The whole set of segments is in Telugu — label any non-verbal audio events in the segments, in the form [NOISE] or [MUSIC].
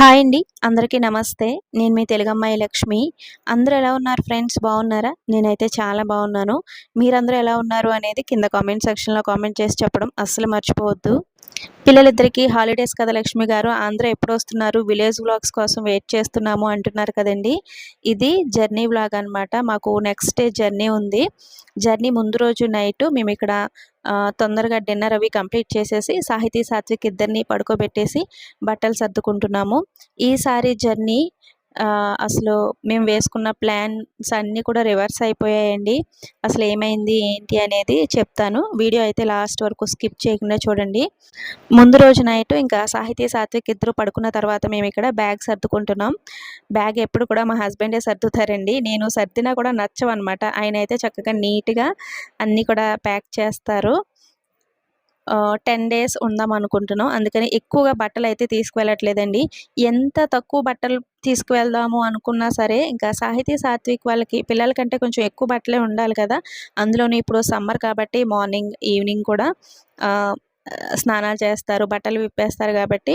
హాయ్ అండి. అందరికీ నమస్తే. నేను మీ తెలుగమ్మాయి లక్ష్మి. అందరూ ఎలా ఉన్నారు ఫ్రెండ్స్? బాగున్నారా? నేనైతే చాలా బాగున్నాను. మీరందరూ ఎలా ఉన్నారు అనేది కింద కామెంట్ సెక్షన్లో కామెంట్ చేసి చెప్పడం అస్సలు మర్చిపోవద్దు. పిల్లలిద్దరికీ హాలిడేస్ కదా లక్ష్మి గారు. ఆంధ్ర ఎప్పుడు వస్తున్నారు? విలేజ్ వ్లాగ్స్ కోసం వెయిట్ చేస్తున్నాము అంటున్నారు కదండి. ఇది జర్నీ వ్లాగ్ అనమాట మాకు నెక్స్ట్ డే జర్నీ ఉంది. జర్నీ ముందు రోజు నైట్ మేము ఇక్కడ తొందరగా డిన్నర్ అవి కంప్లీట్ చేసేసి సాహితీ సాత్విక్ ఇద్దరిని పడుకోబెట్టేసి బట్టలు సర్దుకుంటున్నాము. ఈసారి జర్నీ అసలు మేము వేసుకున్న ప్లాన్స్ అన్నీ కూడా రివర్స్ అయిపోయాయండి. అసలు ఏమైంది ఏంటి అనేది చెప్తాను. వీడియో అయితే లాస్ట్ వరకు స్కిప్ చేయకుండా చూడండి. ముందు రోజు నైట్ ఇంకా సాహితీ సాత్విక్ ఇద్దరు పడుకున్న తర్వాత మేము ఇక్కడ బ్యాగ్ సర్దుకుంటున్నాం. బ్యాగ్ ఎప్పుడు కూడా మా హస్బెండే సర్దుతారండి. నేను సర్దినా కూడా నచ్చవన్నమాట. ఆయన అయితే చక్కగా నీట్గా అన్నీ కూడా ప్యాక్ చేస్తారు. టెన్ డేస్ ఉందాం అనుకుంటున్నాం. అందుకని ఎక్కువగా బట్టలు అయితే తీసుకువెళ్ళట్లేదండి. ఎంత తక్కువ బట్టలు తీసుకువెళ్దాము అనుకున్నా సరే ఇంకా సాహితీ సాత్విక్ వాళ్ళకి పిల్లల కంటే కొంచెం ఎక్కువ బట్టలే ఉండాలి కదా. అందులోనే ఇప్పుడు సమ్మర్ కాబట్టి మార్నింగ్ ఈవినింగ్ కూడా స్నానాలు చేస్తారు బట్టలు విప్పేస్తారు కాబట్టి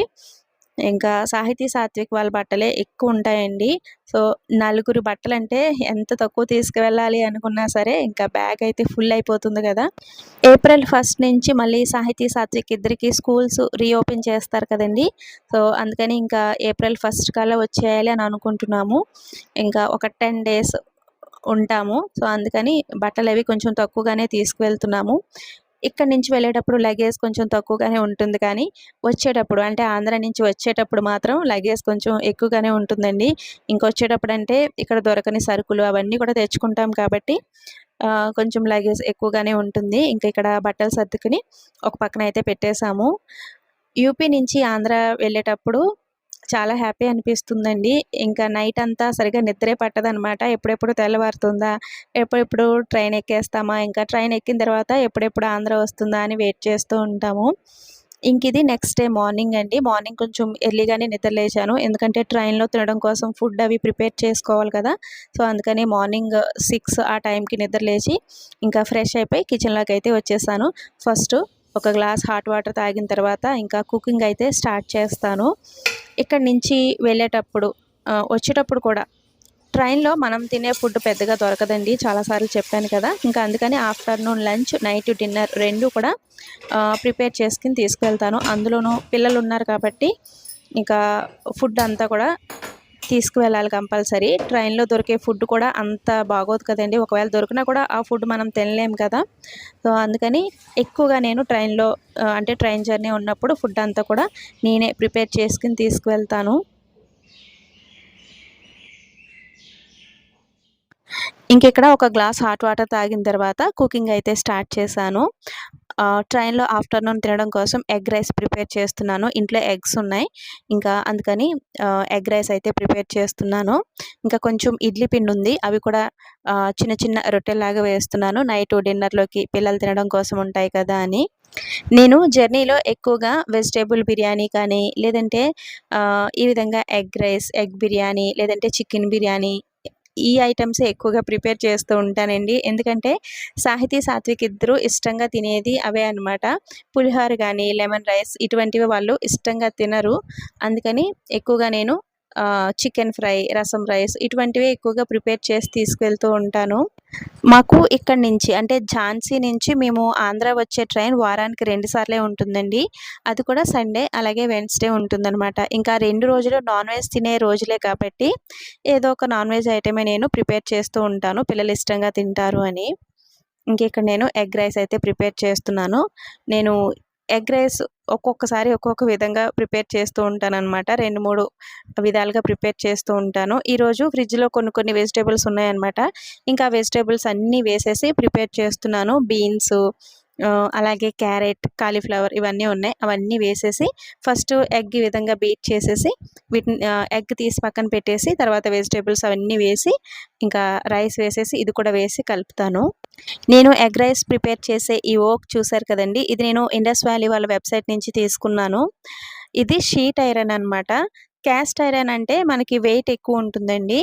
ఇంకా సాహితీ సాత్విక్ వాళ్ళ బట్టలే ఎక్కువ ఉంటాయండి. సో నలుగురు బట్టలు అంటే ఎంత తక్కువ తీసుకువెళ్ళాలి అనుకున్నా సరే ఇంకా బ్యాగ్ అయితే ఫుల్ అయిపోతుంది కదా. ఏప్రిల్ ఫస్ట్ నుంచి మళ్ళీ సాహితీ సాత్విక్ ఇద్దరికి స్కూల్స్ రీఓపెన్ చేస్తారు కదండి. సో అందుకని ఇంకా ఏప్రిల్ ఫస్ట్ కల్లా వచ్చేయాలి అని అనుకుంటున్నాము. ఇంకా ఒక టెన్ డేస్ ఉంటాము. సో అందుకని బట్టలు అవి కొంచెం తక్కువగానే తీసుకువెళ్తున్నాము. ఇక్కడ నుంచి వెళ్ళేటప్పుడు లగేజ్ కొంచెం తక్కువగానే ఉంటుంది కానీ వచ్చేటప్పుడు అంటే ఆంధ్ర నుంచి వచ్చేటప్పుడు మాత్రం లగేజ్ కొంచెం ఎక్కువగానే ఉంటుందండి. ఇంకొచ్చేటప్పుడు అంటే ఇక్కడ దొరకని సరుకులు అవన్నీ కూడా తెచ్చుకుంటాం కాబట్టి కొంచెం లగేజ్ ఎక్కువగానే ఉంటుంది. ఇంకా ఇక్కడ బట్టలు సర్దుకుని ఒక పక్కన అయితే పెట్టేశాము. యూపీ నుంచి ఆంధ్ర వెళ్ళేటప్పుడు చాలా హ్యాపీ అనిపిస్తుందండి. ఇంకా నైట్ అంతా సరిగా నిద్రే పట్టదనమాట ఎప్పుడెప్పుడు తెల్లవారుతుందా ఎప్పుడెప్పుడు ట్రైన్ ఎక్కేస్తామా ఇంకా ట్రైన్ ఎక్కిన తర్వాత ఎప్పుడెప్పుడు ఆంధ్ర వస్తుందా అని వెయిట్ చేస్తూ ఉంటాము. ఇంక ఇది నెక్స్ట్ డే మార్నింగ్ అండి. మార్నింగ్ కొంచెం ఎర్లీగానే నిద్రలేచాను ఎందుకంటే ట్రైన్లో తినడం కోసం ఫుడ్ అవి ప్రిపేర్ చేసుకోవాలి కదా. సో అందుకని మార్నింగ్ సిక్స్ ఆ టైంకి నిద్రలేచి ఇంకా ఫ్రెష్ అయిపోయి కిచెన్లోకి అయితే వచ్చేసాను. ఫస్ట్ ఒక గ్లాస్ హాట్ వాటర్ తాగిన తర్వాత ఇంకా కుకింగ్ అయితే స్టార్ట్ చేస్తాను. ఇక్కడి నుంచి వెళ్ళేటప్పుడు వచ్చేటప్పుడు కూడా ట్రైన్లో మనం తినే ఫుడ్ పెద్దగా దొరకదండి. చాలాసార్లు చెప్పాను కదా. ఇంకా అందుకని ఆఫ్టర్నూన్ లంచ్ నైట్ డిన్నర్ రెండు కూడా ప్రిపేర్ చేసుకుని తీసుకువెళ్తాను అందులోనూ పిల్లలు ఉన్నారు కాబట్టి ఇంకా ఫుడ్ అంతా కూడా తీసుకువెళ్ళాలి కంపల్సరీ. ట్రైన్లో దొరికే ఫుడ్ కూడా అంత బాగోదు కదండి. ఒకవేళ దొరికినా కూడా ఆ ఫుడ్ మనం తినలేం కదా. సో అందుకని ఎక్కువగా నేను ట్రైన్లో అంటే ట్రైన్ జర్నీ ఉన్నప్పుడు ఫుడ్ అంతా కూడా నేనే ప్రిపేర్ చేసుకుని తీసుకువెళ్తాను. ఇంకెక్కడ ఒక గ్లాస్ హాట్ వాటర్ తాగిన తర్వాత కుకింగ్ అయితే స్టార్ట్ చేశాను. ట్రైన్లో ఆఫ్టర్నూన్ తినడం కోసం ఎగ్ రైస్ ప్రిపేర్ చేస్తున్నాను. ఇంట్లో ఎగ్స్ ఉన్నాయి. ఇంకా అందుకని ఎగ్ రైస్ అయితే ప్రిపేర్ చేస్తున్నాను. ఇంకా కొంచెం ఇడ్లీ పిండి ఉంది. అవి కూడా చిన్న చిన్న రొట్టెలాగా వేస్తున్నాను. నైట్ డిన్నర్లోకి పిల్లలు తినడం కోసం ఉంటాయి కదా అని. నేను జర్నీలో ఎక్కువగా వెజిటేబుల్ బిర్యానీ కానీ లేదంటే ఈ విధంగా ఎగ్ రైస్ ఎగ్ బిర్యానీ లేదంటే చికెన్ బిర్యానీ ఈ ఐటమ్స్ ఎక్కువగా ప్రిపేర్ చేస్తూ ఉంటానండి. ఎందుకంటే సాహితీ సాత్విక్ ఇద్దరు ఇష్టంగా తినేది అవే అనమాట పులిహోర కానీ లెమన్ రైస్ ఇటువంటివి వాళ్ళు ఇష్టంగా తినరు. అందుకని ఎక్కువగా నేను చికెన్ ఫ్రై రసం రైస్ ఇటువంటివి ఎక్కువగా ప్రిపేర్ చేసి తీసుకెళ్తూ ఉంటాను. మాకు ఇక్కడ నుంచి అంటే ఝాన్సీ నుంచి మేము ఆంధ్ర వచ్చే ట్రైన్ వారానికి రెండు సార్లే ఉంటుందండి. అది కూడా సండే అలాగే వెన్స్డే ఉంటుందన్నమాట. ఇంకా రెండు రోజులు నాన్ వెజ్ తినే రోజులే కాబట్టి ఏదో ఒక నాన్ వెజ్ ఐటమే నేను ప్రిపేర్ చేస్తూ ఉంటాను. పిల్లలు ఇష్టంగా తింటారు అని. ఇంక ఇక్కడ నేను ఎగ్ రైస్ అయితే ప్రిపేర్ చేస్తున్నాను. నేను ఎగ్ రైస్ ఒక్కొక్కసారి ఒక్కొక్క విధంగా ప్రిపేర్ చేస్తూ ఉంటాను అనమాట రెండు మూడు విధాలుగా ప్రిపేర్ చేస్తూ ఉంటాను. ఈరోజు ఫ్రిడ్జ్లో కొన్ని కొన్ని వెజిటేబుల్స్ ఉన్నాయన్నమాట. ఇంకా వెజిటేబుల్స్ అన్నీ వేసేసి ప్రిపేర్ చేస్తున్నాను. బీన్స్ అలాగే క్యారెట్ కాలీఫ్లవర్ ఇవన్నీ ఉన్నాయి. అవన్నీ వేసేసి ఫస్ట్ ఎగ్ ఈ విధంగా బీట్ చేసేసి వీటిని ఎగ్ తీసి పక్కన పెట్టేసి తర్వాత వెజిటేబుల్స్ అవన్నీ వేసి ఇంకా రైస్ వేసేసి ఇది కూడా వేసి కలుపుతాను. నేను ఎగ్ రైస్ ప్రిపేర్ చేసే ఈ ఓక్ చూసారు కదండి. ఇది నేను ఇండస్ వ్యాలీ వాళ్ళ వెబ్సైట్ నుంచి తీసుకున్నాను. ఇది షీట్ ఐరన్ అనమాట క్యాస్ట్ ఐరన్ అంటే మనకి వెయిట్ ఎక్కువ ఉంటుందండి.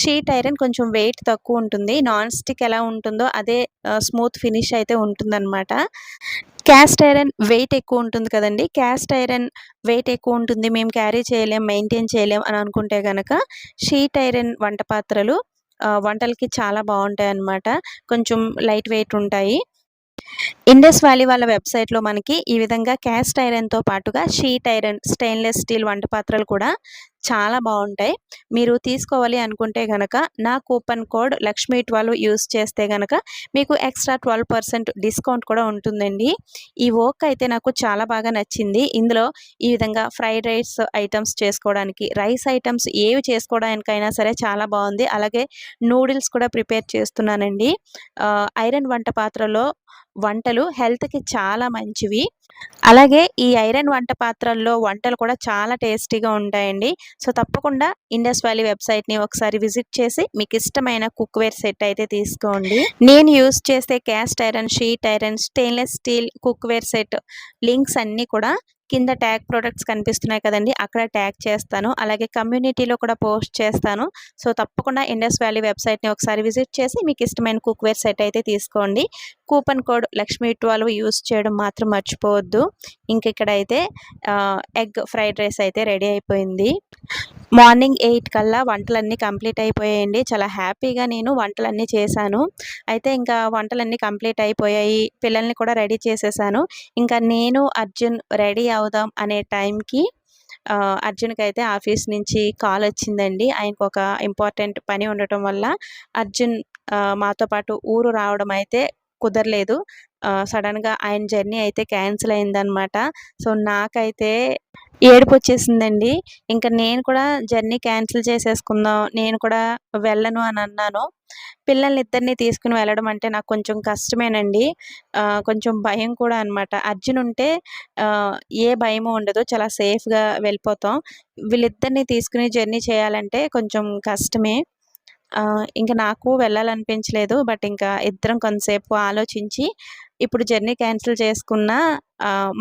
షీట్ ఐరన్ కొంచెం వెయిట్ తక్కువ ఉంటుంది. నాన్ స్టిక్ ఎలా ఉంటుందో అదే స్మూత్ ఫినిష్ అయితే ఉంటుందన్నమాట. క్యాస్ట్ ఐరన్ వెయిట్ ఎక్కువ ఉంటుంది కదండి. క్యాస్ట్ ఐరన్ వెయిట్ ఎక్కువ ఉంటుంది. మేము క్యారీ చేయలేం మెయింటైన్ చేయలేం అని అనుకుంటే కనుక షీట్ ఐరన్ వంట పాత్రలు వంటలకి చాలా బాగుంటాయి అన్నమాట కొంచెం లైట్ వెయిట్ ఉంటాయి. ఇండస్ వ్యాలీ వాళ్ళ వెబ్సైట్లో మనకి ఈ విధంగా క్యాస్ట్ ఐరన్తో పాటుగా షీట్ ఐరన్ స్టెయిన్లెస్ స్టీల్ వంట పాత్రలు కూడా చాలా బాగుంటాయి. మీరు తీసుకోవాలి అనుకుంటే కనుక నా coupon code Lakshmi twelve use చేస్తే కనుక మీకు ఎక్స్ట్రా ట్వెల్వ్ పర్సెంట్ డిస్కౌంట్ కూడా ఉంటుందండి. ఈ ఓక్ అయితే నాకు చాలా బాగా నచ్చింది. ఇందులో ఈ విధంగా ఫ్రైడ్ రైస్ ఐటమ్స్ చేసుకోవడానికి రైస్ ఐటమ్స్ ఏవి చేసుకోవడానికైనా సరే చాలా బాగుంది. అలాగే నూడిల్స్ కూడా ప్రిపేర్ చేస్తున్నానండి. ఐరన్ వంట పాత్రలో వంటలు హెల్త్కి చాలా మంచివి. అలాగే ఈ ఐరన్ వంట పాత్రల్లో వంటలు కూడా చాలా టేస్టీగా ఉంటాయండి. సో తప్పకుండా ఇండస్ వ్యాలీ వెబ్సైట్ని ఒకసారి విజిట్ చేసి మీకు ఇష్టమైన కుక్వేర్ సెట్ అయితే తీసుకోండి. నేను యూస్ చేసే cast iron sheet iron stainless steel cookware set links అన్నీ కూడా కింద ట్యాగ్ ప్రొడక్ట్స్ కనిపిస్తున్నాయి కదండి అక్కడ ట్యాగ్ చేస్తాను. అలాగే కమ్యూనిటీలో కూడా పోస్ట్ చేస్తాను. సో తప్పకుండా ఇండస్ వ్యాలీ వెబ్సైట్ని ఒకసారి విజిట్ చేసి మీకు ఇష్టమైన కుక్వేర్ సెట్ అయితే తీసుకోండి. Coupon code Lakshmi twelve use చేయడం మాత్రం మర్చిపోవద్దు. ఇంక ఇక్కడ అయితే ఎగ్ ఫ్రైడ్ రైస్ అయితే రెడీ అయిపోయింది. మార్నింగ్ ఎయిట్ కల్లా వంటలన్నీ కంప్లీట్ అయిపోయాయండి. చాలా హ్యాపీగా నేను వంటలన్నీ చేశాను. అయితే ఇంకా వంటలన్నీ కంప్లీట్ అయిపోయాయి. పిల్లల్ని కూడా రెడీ చేసేసాను. ఇంకా నేను అర్జున్ రెడీ అవుదాం అనే టైంకి అర్జున్కి అయితే ఆఫీస్ నుంచి కాల్ వచ్చిందండి. ఆయనకు ఒక ఇంపార్టెంట్ పని ఉండటం వల్ల అర్జున్ మాతో పాటు ఊరు రావడం అయితే కుదరలేదు. సడన్గా ఆయన జర్నీ అయితే క్యాన్సిల్ అయిందనమాట సో నాకైతే ఏడుపు వచ్చేసిందండి ఇంకా నేను కూడా జర్నీ క్యాన్సిల్ చేసేసుకుందాం నేను కూడా వెళ్ళను అని అన్నాను. పిల్లల్ని ఇద్దరిని తీసుకుని వెళ్ళడం అంటే నాకు కొంచెం కష్టమేనండి. కొంచెం భయం కూడా అనమాట అర్జున్ ఉంటే ఏ భయము ఉండదు. చాలా సేఫ్గా వెళ్ళిపోతాం. వీళ్ళిద్దరిని తీసుకుని జర్నీ చేయాలంటే కొంచెం కష్టమే. ఇంకా నాకు వెళ్ళాలనిపించలేదు. బట్ ఇంకా ఇద్దరం కొంతసేపు ఆలోచించి ఇప్పుడు జర్నీ క్యాన్సిల్ చేసుకున్న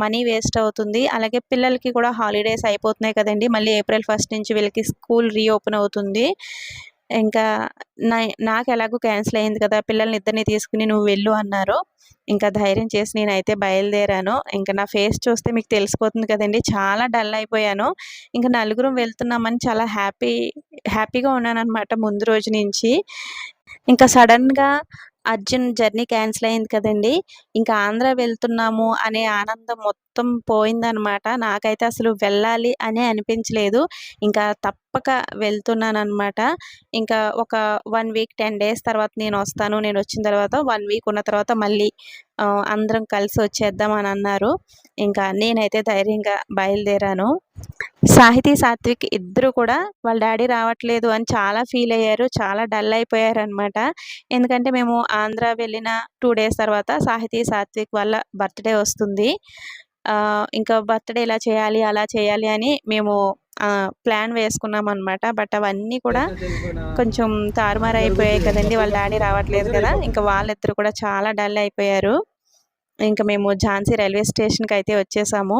మనీ వేస్ట్ అవుతుంది. అలాగే పిల్లలకి కూడా హాలిడేస్ అయిపోతున్నాయి కదండి. మళ్ళీ ఏప్రిల్ ఫస్ట్ నుంచి వీళ్ళకి స్కూల్ రీఓపెన్ అవుతుంది. ఇంకా నా నాకు ఎలాగో క్యాన్సిల్ అయింది కదా పిల్లల్ని ఇద్దరిని తీసుకుని నువ్వు వెళ్ళు అన్నారు. ఇంకా ధైర్యం చేసి నేనైతే బయలుదేరాను. ఇంకా నా ఫేస్ చూస్తే మీకు తెలిసిపోతుంది కదండి చాలా డల్ అయిపోయాను. ఇంకా నలుగురం వెళ్తున్నామని చాలా హ్యాపీ హ్యాపీగా ఉన్నాను అనమాట ముందు రోజు నుంచి. ఇంకా సడన్గా అర్జున్ జర్నీ క్యాన్సిల్ అయింది కదండి. ఇంకా ఆంధ్ర వెళ్తున్నాము అనే ఆనందం మొత్తం పోయిందనమాట. నాకైతే అసలు వెళ్ళాలి అనే అనిపించలేదు. ఇంకా తప్పక వెళ్తున్నానమాట ఇంకా ఒక వన్ వీక్ టెన్ డేస్ తర్వాత నేను వస్తాను. నేను వచ్చిన తర్వాత వన్ వీక్ ఉన్న తర్వాత మళ్ళీ అందరం కలిసి వచ్చేద్దాం అని అన్నారు. ఇంకా నేనైతే ధైర్యంగా బయలుదేరాను. సాహితీ సాత్విక్ ఇద్దరు కూడా వాళ్ళ డాడీ రావట్లేదు అని చాలా ఫీల్ అయ్యారు. చాలా డల్ అయిపోయారు అనమాట ఎందుకంటే మేము ఆంధ్ర వెళ్ళిన టూ డేస్ తర్వాత సాహితీ సాత్విక్ వాళ్ళ బర్త్డే వస్తుంది. ఇంకా బర్త్డే ఇలా చేయాలి అలా చేయాలి అని మేము ప్లాన్ వేసుకున్నాం అనమాట బట్ అవన్నీ కూడా కొంచెం తారుమారు అయిపోయాయి కదండి. వాళ్ళ డాడీ రావట్లేదు కదా. ఇంకా వాళ్ళిద్దరు కూడా చాలా డల్ అయిపోయారు. ఇంకా మేము ఝాన్సీ రైల్వే స్టేషన్కి అయితే వచ్చేసాము.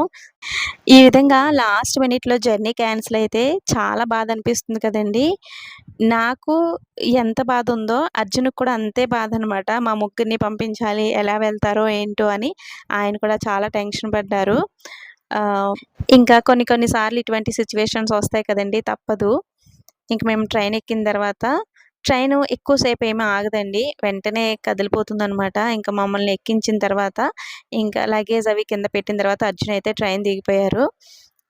ఈ విధంగా లాస్ట్ మినిట్లో జర్నీ క్యాన్సిల్ అయితే చాలా బాధ అనిపిస్తుంది కదండి. నాకు ఎంత బాధ ఉందో అర్జున్కి కూడా అంతే బాధ అనమాట మా ముగ్గురిని పంపించాలి ఎలా వెళ్తారో ఏంటో అని ఆయన కూడా చాలా టెన్షన్ పడ్డారు. ఇంకా కొన్ని కొన్నిసార్లు ఇటువంటి సిచ్యువేషన్స్ వస్తాయి కదండి తప్పదు. ఇంక మేము ట్రైన్ ఎక్కిన తర్వాత ట్రైన్ ఎక్కువసేపు ఏమీ ఆగదండి. వెంటనే కదిలిపోతుంది అనమాట ఇంకా మమ్మల్ని ఎక్కించిన తర్వాత ఇంకా లగేజ్ అవి కింద పెట్టిన తర్వాత అర్జున్ అయితే ట్రైన్ దిగిపోయారు.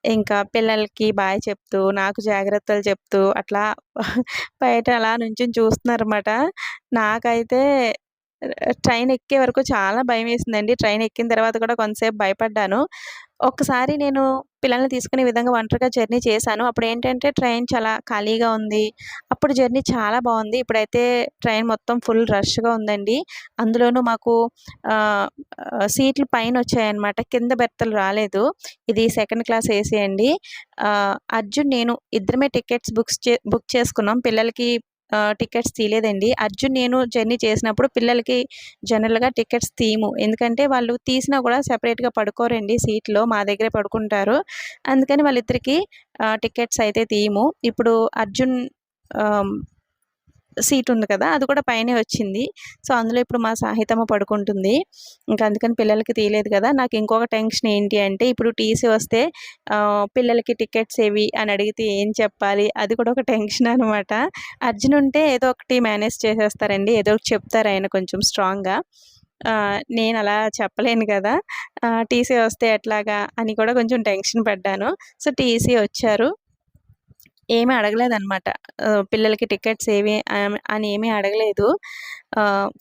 ఇంకా పిల్లలకి బాయ్ చెప్తూ నాకు జాగ్రత్తలు చెప్తూ అట్లా బయట అలా నుంచి చూస్తున్నారన్నమాట. నాకైతే ట్రైన్ ఎక్కే వరకు చాలా భయం వేసిందండి. ట్రైన్ ఎక్కిన తర్వాత కూడా కొంతసేపు భయపడ్డాను. ఒకసారి నేను పిల్లల్ని తీసుకునే విధంగా ఒంటరిగా జర్నీ చేశాను. అప్పుడు ఏంటంటే ట్రైన్ చాలా ఖాళీగా ఉంది. అప్పుడు జర్నీ చాలా బాగుంది. ఇప్పుడైతే ట్రైన్ మొత్తం ఫుల్ రష్గా ఉందండి. అందులోనూ మాకు సీట్లు పైన వచ్చాయన్నమాట. కింద బెర్తలు రాలేదు. ఇది సెకండ్ క్లాస్ ఏసీ అండి. అర్జున్ నేను ఇద్దరమే టికెట్స్ బుక్స్ చే బుక్ చేసుకున్నాం. పిల్లలకి టికెట్స్ తీయలేదండి. అర్జున్ నేను జర్నీ చేసినప్పుడు పిల్లలకి జనరల్గా టికెట్స్ తీయము. ఎందుకంటే వాళ్ళు తీసినా కూడా సెపరేట్గా పడుకోరండి సీట్లో మా దగ్గరే పడుకుంటారు. అందుకని వాళ్ళిద్దరికి టికెట్స్ అయితే తీయము. ఇప్పుడు అర్జున్ సీట్ ఉంది కదా అది కూడా పైనే వచ్చింది. సో అందులో ఇప్పుడు మా సాహితమ్మ పడుకుంటుంది. ఇంకా అందుకని పిల్లలకి తీయలేదు కదా. నాకు ఇంకొక టెన్షన్ ఏంటి అంటే ఇప్పుడు టీసీ వస్తే పిల్లలకి టికెట్స్ ఏవి అని అడిగితే ఏం చెప్పాలి? అది కూడా ఒక టెన్షన్ అనమాట అర్జున్ ఉంటే ఏదో ఒకటి మేనేజ్ చేసేస్తారండి. ఏదో ఒకటి చెప్తారు ఆయన కొంచెం స్ట్రాంగ్గా. నేను అలా చెప్పలేను కదా. టీసీ వస్తే ఎట్లాగా అని కూడా కొంచెం టెన్షన్ పడ్డాను. సో టీసీ వచ్చారు. ఏమీ అడగలేదనమాట పిల్లలకి టికెట్స్ ఏవి అని ఏమీ అడగలేదు.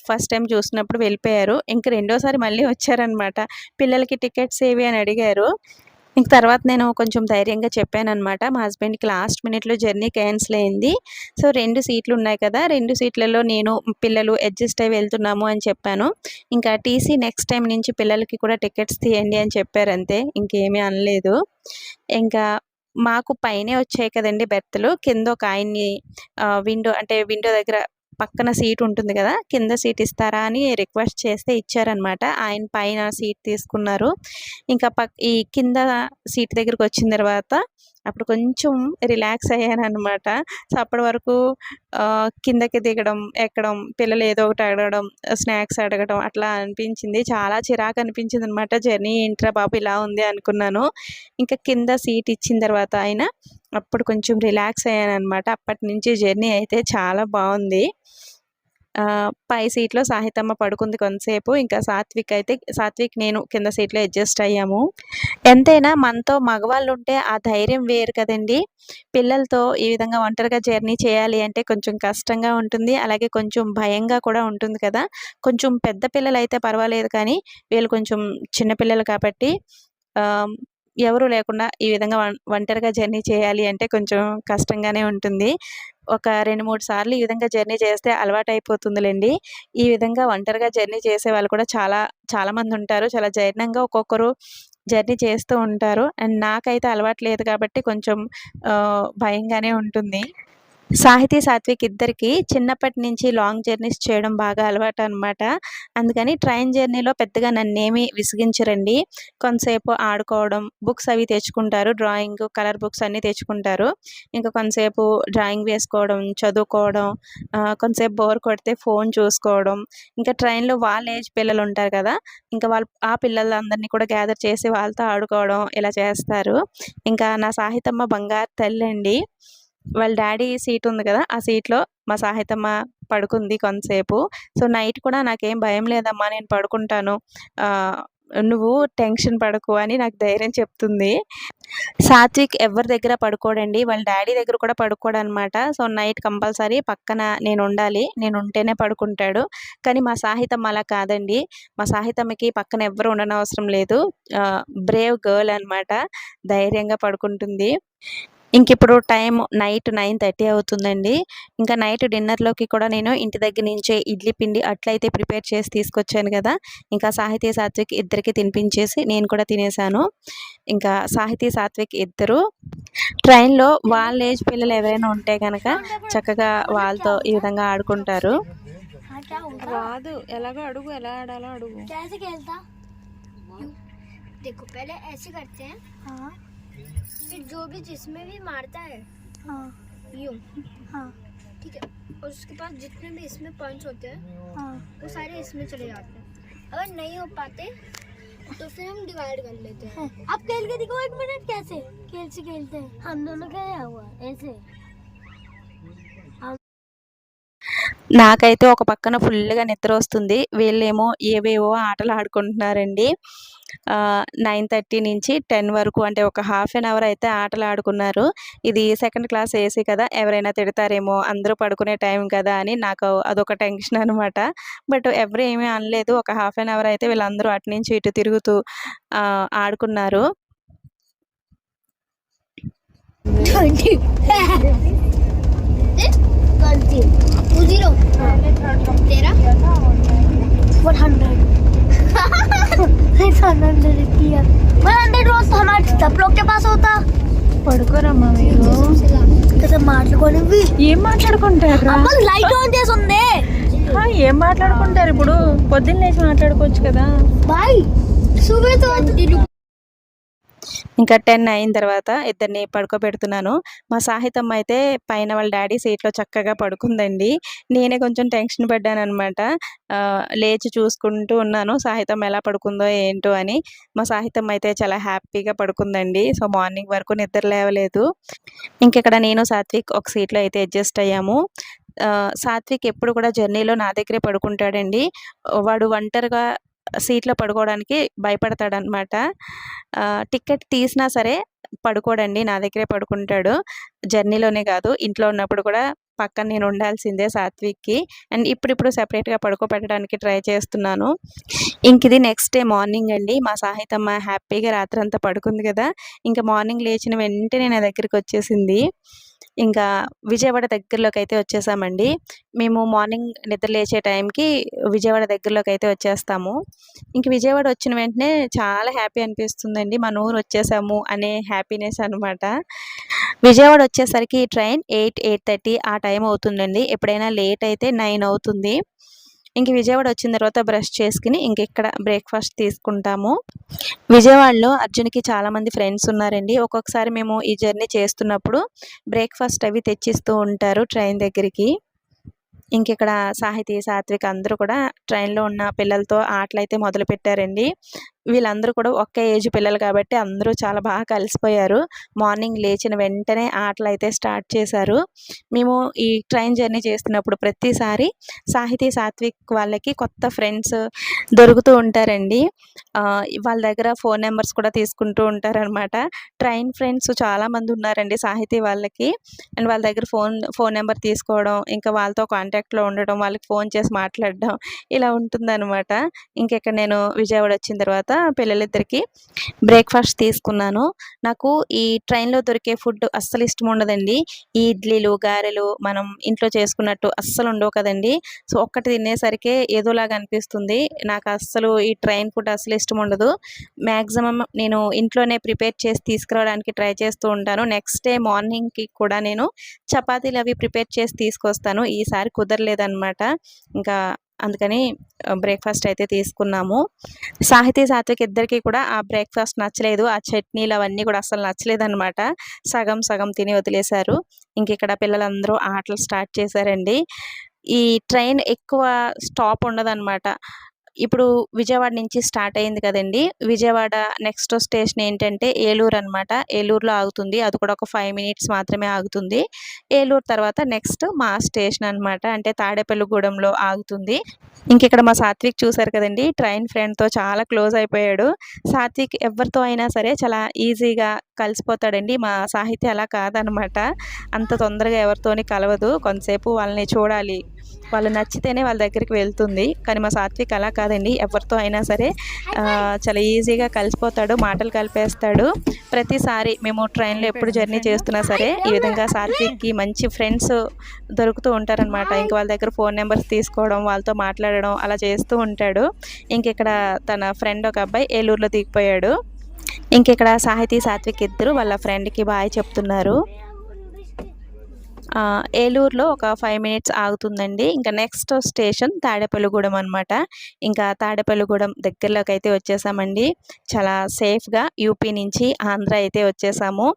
ఫస్ట్ టైం చూసినప్పుడు వెళ్ళిపోయారు. ఇంక రెండోసారి మళ్ళీ వచ్చారనమాట పిల్లలకి టికెట్స్ ఏవి అని అడిగారు. ఇంక తర్వాత నేను కొంచెం ధైర్యంగా చెప్పానమాట మా హస్బెండ్కి లాస్ట్ మినిట్లో జర్నీ క్యాన్సిల్ అయింది. సో రెండు సీట్లు ఉన్నాయి కదా! రెండు సీట్లలో నేను పిల్లలు అడ్జస్ట్ అయ్యి వెళ్తున్నాము అని చెప్పాను. ఇంకా టీసీ నెక్స్ట్ టైం నుంచి పిల్లలకి కూడా టికెట్స్ తీయండి అని చెప్పారంతే ఇంకేమీ అనలేదు. ఇంకా మాకు పైనే వచ్చాయి కదండి బెర్తులు కింద ఒక ఆయన్ని విండో అంటే విండో దగ్గర పక్కన సీట్ ఉంటుంది కదా కింద సీట్ ఇస్తారా అని రిక్వెస్ట్ చేస్తే ఇచ్చారనమాట. ఆయన పైన సీట్ తీసుకున్నారు. ఇంకా పక్ ఈ కింద సీట్ దగ్గరికి వచ్చిన తర్వాత అప్పుడు కొంచెం రిలాక్స్ అయ్యాను అనమాట సో అప్పటి వరకు కిందకి దిగడం ఎక్కడం పిల్లలు ఏదో ఒకటి అడగడం స్నాక్స్ అడగడం అట్లా అనిపించింది. చాలా చిరాకు అనిపించింది అనమాట జర్నీ ఏంట్రా బాబు ఇలా ఉంది అనుకున్నాను. ఇంకా కింద సీట్ ఇచ్చిన తర్వాత ఆయన అప్పుడు కొంచెం రిలాక్స్ అయ్యాను అనమాట అప్పటి నుంచి జర్నీ అయితే చాలా బాగుంది. పై సీట్లో సాహితమ్మ పడుకుంది కొంతసేపు. ఇంకా సాత్విక్ అయితే సాత్విక్ నేను కింద సీట్లో అడ్జస్ట్ అయ్యాము. ఎంతైనా మనతో మగవాళ్ళు ఉంటే ఆ ధైర్యం వేరు కదండి. పిల్లలతో ఈ విధంగా ఒంటరిగా జర్నీ చేయాలి అంటే కొంచెం కష్టంగా ఉంటుంది. అలాగే కొంచెం భయంగా కూడా ఉంటుంది కదా. కొంచెం పెద్ద పిల్లలు అయితే పర్వాలేదు కానీ వీళ్ళు కొంచెం చిన్నపిల్లలు కాబట్టి ఎవరు లేకుండా ఈ విధంగా ఒంటరిగా జర్నీ చేయాలి అంటే కొంచెం కష్టంగానే ఉంటుంది. ఒక రెండు మూడు సార్లు ఈ విధంగా జర్నీ చేస్తే అలవాటు అయిపోతుందిలేండి ఈ విధంగా ఒంటరిగా జర్నీ చేసే వాళ్ళు కూడా చాలా చాలామంది ఉంటారు. చాలా జైర్ణంగా ఒక్కొక్కరు జర్నీ చేస్తూ ఉంటారు. అండ్ నాకైతే అలవాటు లేదు కాబట్టి కొంచెం భయంగానే ఉంటుంది. సాహితీ సాత్విక్ ఇద్దరికి చిన్నప్పటి నుంచి లాంగ్ జర్నీస్ చేయడం బాగా అలవాటు అనమాట అందుకని ట్రైన్ జర్నీలో పెద్దగా నన్నేమి విసిగించరండి. కొంతసేపు ఆడుకోవడం బుక్స్ అవి తెచ్చుకుంటారు డ్రాయింగ్ కలర్ బుక్స్ అన్నీ తెచ్చుకుంటారు. ఇంకా కొంతసేపు డ్రాయింగ్ వేసుకోవడం చదువుకోవడం కొంతసేపు బోర్ కొడితే ఫోన్ చూసుకోవడం. ఇంకా ట్రైన్లో వాళ్ళ ఏజ్ పిల్లలు ఉంటారు కదా ఇంకా వాళ్ళ ఆ పిల్లలందరినీ కూడా గ్యాదర్ చేసి వాళ్ళతో ఆడుకోవడం ఇలా చేస్తారు. ఇంకా నా సాహితమ్మ బంగారు తల్లి అండి వాళ్ళ డాడీ సీట్ ఉంది కదా ఆ సీట్లో మా సాహితమ్మ పడుకుంది కొంతసేపు. సో నైట్ కూడా నాకేం భయం లేదమ్మా నేను పడుకుంటాను. నువ్వు టెన్షన్ పడకు అని నాకు ధైర్యం చెప్తుంది. సాత్విక్ ఎవరి దగ్గర పడుకోడండి వాళ్ళ డాడీ దగ్గర కూడా పడుకోడు అనమాట సో నైట్ కంపల్సరీ పక్కన నేను ఉండాలి నేను ఉంటేనే పడుకుంటాడు. కానీ మా సాహితం అలా కాదండి. మా సాహితమ్మకి పక్కన ఎవ్వరు ఉండనవసరం లేదు. బ్రేవ్ గర్ల్ అనమాట ధైర్యంగా పడుకుంటుంది. ఇంక ఇప్పుడు టైం నైట్ నైన్ థర్టీ అవుతుందండి ఇంకా నైట్ డిన్నర్లోకి కూడా నేను ఇంటి దగ్గర నుంచే ఇడ్లీ పిండి అట్లయితే ప్రిపేర్ చేసి తీసుకొచ్చాను కదా ఇంకా సాహితీ సాత్విక్ ఇద్దరికి తినిపించేసి నేను కూడా తినేసాను ఇంకా సాహితీ సాత్విక్ ఇద్దరు ట్రైన్లో వాళ్ళ ఏజ్ పిల్లలు ఎవరైనా ఉంటే కనుక చక్కగా వాళ్ళతో ఈ విధంగా ఆడుకుంటారు हाँ क्या होगा రాదు ఎలాగో అడుగు ఎలా ఆడాలో అడుగు कैसे खेलता देखो पहले ऐसे करते हैं हाँ फिर जो भी जिसमें भी मारता है हाँ। यूँ। हाँ। ठीक है? और उसके पास जितने भी इसमें पॉइंट्स होते हैं हाँ। वो सारे इसमें चले जाते हैं। अगर नहीं हो पाते तो फिर हम डिवाइड कर लेते हैं। अब खेल के दिखाओ एक मिनट कैसे? खेल से खेलते हैं। हम दोनों क्या हुआ ऐसे। నాకైతే ఒక పక్కన ఫుల్గా నిద్ర వస్తుంది. వీళ్ళేమో ఏవేవో ఆటలు ఆడుకుంటున్నారండి. నైన్ థర్టీ నుంచి టెన్ వరకు అంటే ఒక హాఫ్ అన్ అవర్ అయితే ఆటలు ఆడుకున్నారు. ఇది సెకండ్ క్లాస్ ఏసీ కదా ఎవరైనా తిడతారేమో అందరూ పడుకునే టైం కదా అని నాకు అదొక టెన్షన్ అనమాట బట్ ఎవరు ఏమీ అనలేదు. ఒక హాఫ్ అన్ అవర్ అయితే వీళ్ళందరూ అటు నుంచి ఇటు తిరుగుతూ ఆడుకున్నారు. [LAUGHS] Twenty. टू जीरो तेरा वन हंड्रेड हंड्रेड किया वन हंड्रेड रोज हमारे सब लोग के पास होता పడుకోరమ్మా మీరు कैसे మాట్లాడుకొని ఏం మాట్లాడుకుంటారు అమ్మ లైట్ ఆన్ చేసి ఉంది ఏం మాట్లాడుకుంటారు ఇప్పుడు పొద్దున్న లేచి మాట్లాడుకోవచ్చు కదా బాయ్ సుబే తో ఇంకా టెన్ అయిన తర్వాత ఇద్దరిని పడుకోబెడుతున్నాను. మా సాహితమ్మ అయితే పైన వాళ్ళ డాడీ సీట్లో చక్కగా పడుకుందండి. నేనే కొంచెం టెన్షన్ పడ్డాను అనమాట లేచి చూసుకుంటూ ఉన్నాను. సాహితం ఎలా పడుకుందో ఏంటో అని. మా సాహితం అయితే చాలా హ్యాపీగా పడుకుందండి. సో మార్నింగ్ వరకు నిద్ర లేవలేదు. ఇంకెక్కడ నేను సాత్విక్ ఒక సీట్లో అయితే అడ్జస్ట్ అయ్యాము. సాత్విక్ ఎప్పుడు కూడా జర్నీలో నా దగ్గరే పడుకుంటాడండి. వాడు ఒంటరిగా సీట్లో పడుకోవడానికి భయపడతాడనమాట టికెట్ తీసినా సరే పడుకోడండి నా దగ్గరే పడుకుంటాడు. జర్నీలోనే కాదు ఇంట్లో ఉన్నప్పుడు కూడా పక్కన నేను ఉండాల్సిందే సాత్విక్కి. అండ్ ఇప్పుడిప్పుడు సెపరేట్గా పడుకోబెట్టడానికి ట్రై చేస్తున్నాను. ఇంక ఇది నెక్స్ట్ డే మార్నింగ్ అండి. మా సాహితమ్మ హ్యాపీగా రాత్రంతా పడుకుంది కదా. ఇంకా మార్నింగ్ లేచిన వెంటనే నా దగ్గరికి వచ్చేసింది. ఇంకా విజయవాడ దగ్గరలోకి అయితే వచ్చేసామండి. మేము మార్నింగ్ నిద్ర లేచే టైంకి విజయవాడ దగ్గరలోకి అయితే వచ్చేస్తాము. ఇంక విజయవాడ వచ్చిన వెంటనే చాలా హ్యాపీ అనిపిస్తుందండి. మన ఊరు వచ్చేసాము అనే హ్యాపీనెస్ అనమాట విజయవాడ వచ్చేసరికి ట్రైన్ ఎయిట్ ఎయిట్ థర్టీ ఆ టైం అవుతుందండి. ఎప్పుడైనా లేట్ అయితే నైన్ అవుతుంది. ఇంక విజయవాడ వచ్చిన తర్వాత బ్రష్ చేసుకుని ఇంక ఇక్కడ బ్రేక్ఫాస్ట్ తీసుకుంటాము. విజయవాడలో అర్జున్కి చాలామంది ఫ్రెండ్స్ ఉన్నారండి. ఒక్కొక్కసారి మేము ఈ జర్నీ చేస్తున్నప్పుడు బ్రేక్ఫాస్ట్ అవి తెచ్చిస్తూ ఉంటారు ట్రైన్ దగ్గరికి. ఇంక ఇక్కడ సాహితీ సాత్విక్ అందరూ కూడా ట్రైన్లో ఉన్న పిల్లలతో ఆటలు అయితే మొదలు పెట్టారండి వీళ్ళందరూ కూడా ఒకే ఏజ్ పిల్లలు కాబట్టి అందరూ చాలా బాగా కలిసిపోయారు. మార్నింగ్ లేచిన వెంటనే ఆటలు అయితే స్టార్ట్ చేశారు. మేము ఈ ట్రైన్ జర్నీ చేస్తున్నప్పుడు ప్రతిసారి సాహితీ సాత్విక్ వాళ్ళకి కొత్త ఫ్రెండ్స్ దొరుకుతూ ఉంటారండి. వాళ్ళ దగ్గర ఫోన్ నెంబర్స్ కూడా తీసుకుంటూ ఉంటారనమాట ట్రైన్ ఫ్రెండ్స్ చాలామంది ఉన్నారండి సాహితీ వాళ్ళకి. అండ్ వాళ్ళ దగ్గర ఫోన్ ఫోన్ నెంబర్ తీసుకోవడం ఇంకా వాళ్ళతో కాంటాక్ట్లో ఉండడం వాళ్ళకి ఫోన్ చేసి మాట్లాడడం ఇలా ఉంటుందన్నమాట. ఇంకెక్కడ నేను విజయవాడ వచ్చిన తర్వాత పిల్లలిద్దరికి బ్రేక్ఫాస్ట్ తీసుకున్నాను. నాకు ఈ ట్రైన్లో దొరికే ఫుడ్ అస్సలు ఇష్టం ఉండదండి. ఈ ఇడ్లీలు గారెలు మనం ఇంట్లో చేసుకున్నట్టు అస్సలు ఉండవు కదండి. సో ఒక్కటి తినేసరికి ఏదోలాగా అనిపిస్తుంది. నాకు అస్సలు ఈ ట్రైన్ ఫుడ్ అస్సలు ఇష్టం ఉండదు. మ్యాక్సిమం నేను ఇంట్లోనే ప్రిపేర్ చేసి తీసుకురావడానికి ట్రై చేస్తూ ఉంటాను. నెక్స్ట్ డే మార్నింగ్కి కూడా నేను చపాతీలు అవి ప్రిపేర్ చేసి తీసుకొస్తాను. ఈసారి కుదరలేదన్నమాట. ఇంకా అందుకని బ్రేక్ఫాస్ట్ అయితే తీసుకున్నాము. సాహితీ సాత్విక్ ఇద్దరికి కూడా ఆ బ్రేక్ఫాస్ట్ నచ్చలేదు. ఆ చట్నీలు అవన్నీ కూడా అసలు నచ్చలేదన్నమాట. సగం సగం తిని వదిలేశారు. ఇంక ఇక్కడ పిల్లలందరూ ఆటలు స్టార్ట్ చేశారండి. ఈ ట్రైన్ ఎక్కువ స్టాప్ ఉండదన్నమాట. ఇప్పుడు విజయవాడ నుంచి స్టార్ట్ అయింది కదండి. విజయవాడ నెక్స్ట్ స్టేషన్ ఏంటంటే ఏలూరు అనమాట ఏలూరులో ఆగుతుంది. అది కూడా ఒక ఫైవ్ మినిట్స్ మాత్రమే ఆగుతుంది. ఏలూరు తర్వాత నెక్స్ట్ మా స్టేషన్ అనమాట అంటే తాడేపల్లిగూడెంలో ఆగుతుంది. ఇంకెక్కడ మా సాత్విక్ చూసారు కదండి. ట్రైన్ ఫ్రెండ్తో చాలా క్లోజ్ అయిపోయాడు. సాత్విక్ ఎవరితో అయినా సరే చాలా ఈజీగా కలిసిపోతాడండి. మా సాహిత్య అలా కాదనమాట. అంత తొందరగా ఎవరితోని కలవదు. కొంతసేపు వాళ్ళని చూడాలి. వాళ్ళు నచ్చితేనే వాళ్ళ దగ్గరికి వెళ్తుంది. కానీ మా సాత్విక్ అలా కాదండి. ఎవరితో అయినా సరే చాలా ఈజీగా కలిసిపోతాడు. మాటలు కలిపేస్తాడు. ప్రతిసారి మేము ట్రైన్లో ఎప్పుడు జర్నీ చేస్తున్నా సరే ఈ విధంగా సాత్విక్కి మంచి ఫ్రెండ్స్ దొరుకుతూ ఉంటారనమాట. ఇంక వాళ్ళ దగ్గర ఫోన్ నెంబర్స్ తీసుకోవడం వాళ్ళతో మాట్లాడడం అలా చేస్తూ ఉంటాడు. ఇంక ఇక్కడ తన ఫ్రెండ్ ఒక అబ్బాయి ఏలూరులో దిగిపోయాడు. ఇంక ఇక్కడ సాహితీ సాత్విక్ ఇద్దరు వాళ్ళ ఫ్రెండ్కి బాయ్ చెప్తున్నారు. ఏలూరులో ఒక ఫైవ్ మినిట్స్ ఆగుతుందండి. ఇంకా నెక్స్ట్ స్టేషన్ తాడేపల్లిగూడెం అనమాట ఇంకా తాడేపల్లిగూడెం దగ్గరలోకి అయితే వచ్చేసామండి. చాలా సేఫ్గా యూపీ నుంచి ఆంధ్ర అయితే వచ్చేసాము.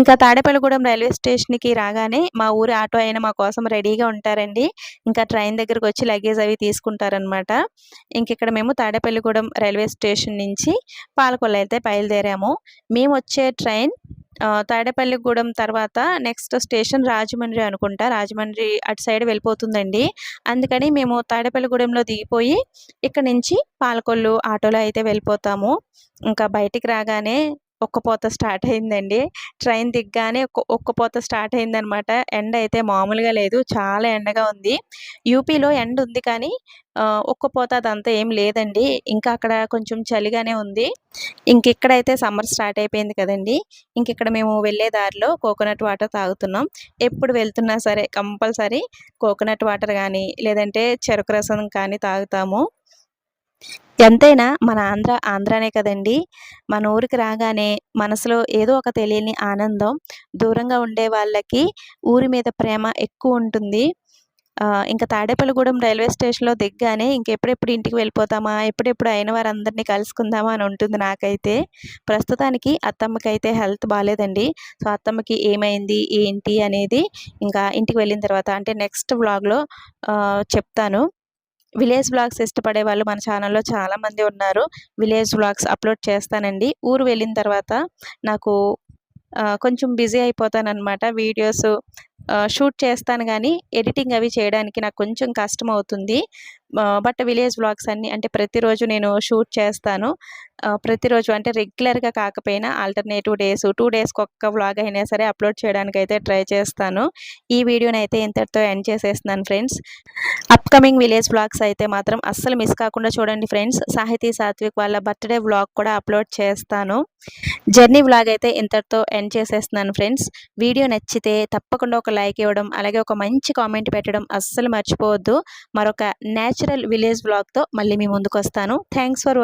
ఇంకా తాడేపల్లిగూడెం రైల్వే స్టేషన్కి రాగానే మా ఊరి ఆటో అయిన మా కోసం రెడీగా ఉంటారండి. ఇంకా ట్రైన్ దగ్గరకు వచ్చి లగేజ్ అవి తీసుకుంటారనమాట ఇంక ఇక్కడ మేము తాడేపల్లిగూడెం రైల్వే స్టేషన్ నుంచి పాలకొల్లు అయితే బయలుదేరాము. మేము వచ్చే ట్రైన్ తాడేపల్లిగూడెం తర్వాత నెక్స్ట్ స్టేషన్ రాజమండ్రి అనుకుంటా. రాజమండ్రి అటు సైడ్ వెళ్ళిపోతుందండి. అందుకని మేము తాడేపల్లిగూడెంలో దిగిపోయి ఇక్కడ నుంచి పాలకొల్లు ఆటోలో అయితే వెళ్ళిపోతాము. ఇంకా బయటికి రాగానే ఒక్కపోత స్టార్ట్ అయిందండి. ట్రైన్ దిగ్గానే ఒక్క ఒక్కపోత స్టార్ట్ అయిందనమాట. ఎండ అయితే మామూలుగా లేదు. చాలా ఎండగా ఉంది. యూపీలో ఎండ ఉంది కానీ ఆ, ఒక్కపోత అదంతా ఏం లేదండి. ఇంకా అక్కడ కొంచెం చలిగానే ఉంది. ఇంక ఇక్కడైతే సమ్మర్ స్టార్ట్ అయిపోయింది కదండి. ఇంక ఇక్కడ మేము వెళ్ళే దారిలో కోకోనట్ వాటర్ తాగుతున్నాం. ఎప్పుడు వెళ్తున్నా సరే కంపల్సరీ కోకోనట్ వాటర్ కానీ లేదంటే చెరుకు రసం కానీ తాగుతాము. ఎంతైనా మన ఆంధ్ర ఆంధ్రానే కదండి. మన ఊరికి రాగానే మనసులో ఏదో ఒక తెలియని ఆనందం దూరంగా ఉండే వాళ్ళకి ఊరి మీద ప్రేమ ఎక్కువ ఉంటుంది. ఇంకా తాడేపల్లిగూడెం రైల్వే స్టేషన్లో దిగ్గానే ఇంకెప్పుడెప్పుడు ఇంటికి వెళ్ళిపోతామా ఎప్పుడెప్పుడు అయిన వారందరినీ కలుసుకుందామా అని ఉంటుంది నాకైతే. ప్రస్తుతానికి అత్తమ్మకి అయితే హెల్త్ బాగాలేదండి సో అత్తమ్మకి ఏమైంది ఏంటి అనేది ఇంకా ఇంటికి వెళ్ళిన తర్వాత అంటే నెక్స్ట్ వ్లాగ్లో చెప్తాను. విలేజ్ బ్లాగ్స్ ఇష్టపడే వాళ్ళు మన ఛానల్లో చాలామంది ఉన్నారు. విలేజ్ వ్లాగ్స్ అప్లోడ్ చేస్తానండి. ఊరు వెళ్ళిన తర్వాత నాకు కొంచెం బిజీ అయిపోతానన్నమాట. వీడియోస్ షూట్ చేస్తాను కానీ ఎడిటింగ్ అవి చేయడానికి నాకు కొంచెం కష్టం అవుతుంది బట్ విలేజ్ వ్లాగ్స్ అన్ని అంటే ప్రతిరోజు నేను షూట్ చేస్తాను. ప్రతిరోజు అంటే రెగ్యులర్గా కాకపోయినా ఆల్టర్నేటివ్ డేస్ టూ డేస్కి ఒక్క వ్లాగ్ అయినా సరే అప్లోడ్ చేయడానికి అయితే ట్రై చేస్తాను. ఈ వీడియోని అయితే ఇంతటితో ఎండ్ చేసేస్తున్నాను ఫ్రెండ్స్. అప్కమింగ్ విలేజ్ వ్లాగ్స్ అయితే మాత్రం అస్సలు మిస్ కాకుండా చూడండి ఫ్రెండ్స్. సాహితీ సాత్విక్ వాళ్ళ బర్త్డే వ్లాగ్ కూడా అప్లోడ్ చేస్తాను. జర్నీ వ్లాగ్ అయితే ఇంతటితో ఎండ్ చేసేస్తున్నాను ఫ్రెండ్స్. వీడియో నచ్చితే తప్పకుండా ఒక లైక్ ఇవ్వడం అలాగే ఒక మంచి కామెంట్ పెట్టడం అస్సలు మర్చిపోవద్దు. మరొక న్యాచురల్ విలేజ్ బ్లాగ్తో మళ్ళీ మీ ముందుకు వస్తాను థ్యాంక్స్ ఫర్